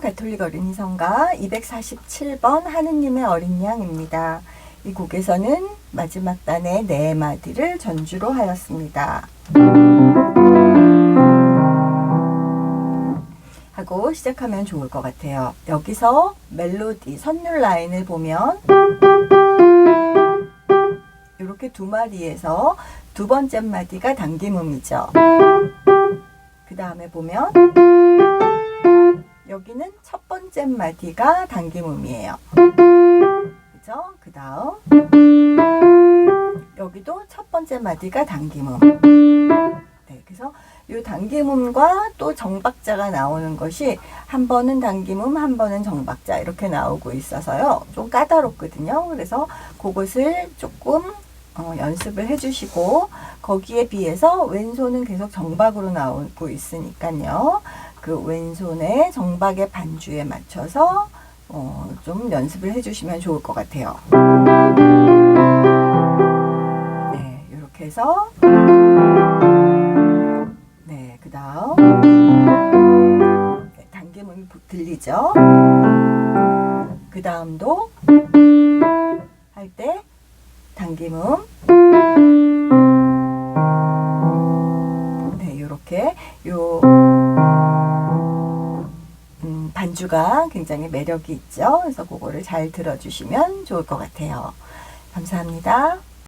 가톨릭 어린이 성가 247번 하느님의 어린 양입니다. 이 곡에서는 마지막 단의 네 마디를 전주로 하였습니다. 하고 시작하면 좋을 것 같아요. 여기서 멜로디, 선율 라인을 보면 이렇게 두 마디에서 두 번째 마디가 당김음이죠. 그 다음에 보면 번째 마디가 당김음이에요. 그죠? 그 다음 여기도 첫 번째 마디가 당김음. 네, 그래서 이 당김음과 또 정박자가 나오는 것이 한 번은 당김음, 한 번은 정박자 이렇게 나오고 있어서요. 좀 까다롭거든요. 그래서 그것을 조금 어, 연습을 해주시고 거기에 비해서 왼손은 계속 정박으로 나오고 있으니까요. 그 왼손의 정박의 반주에 맞춰서 어, 좀 연습을 해주시면 좋을 것 같아요. 네, 이렇게 해서 네, 그 다음 네, 부- 들리죠? 그 다음도 할 때 당김음 네, 요렇게 요 음, 반주가 굉장히 매력이 있죠. 그래서 그거를 잘 들어주시면 좋을 것 같아요. 감사합니다.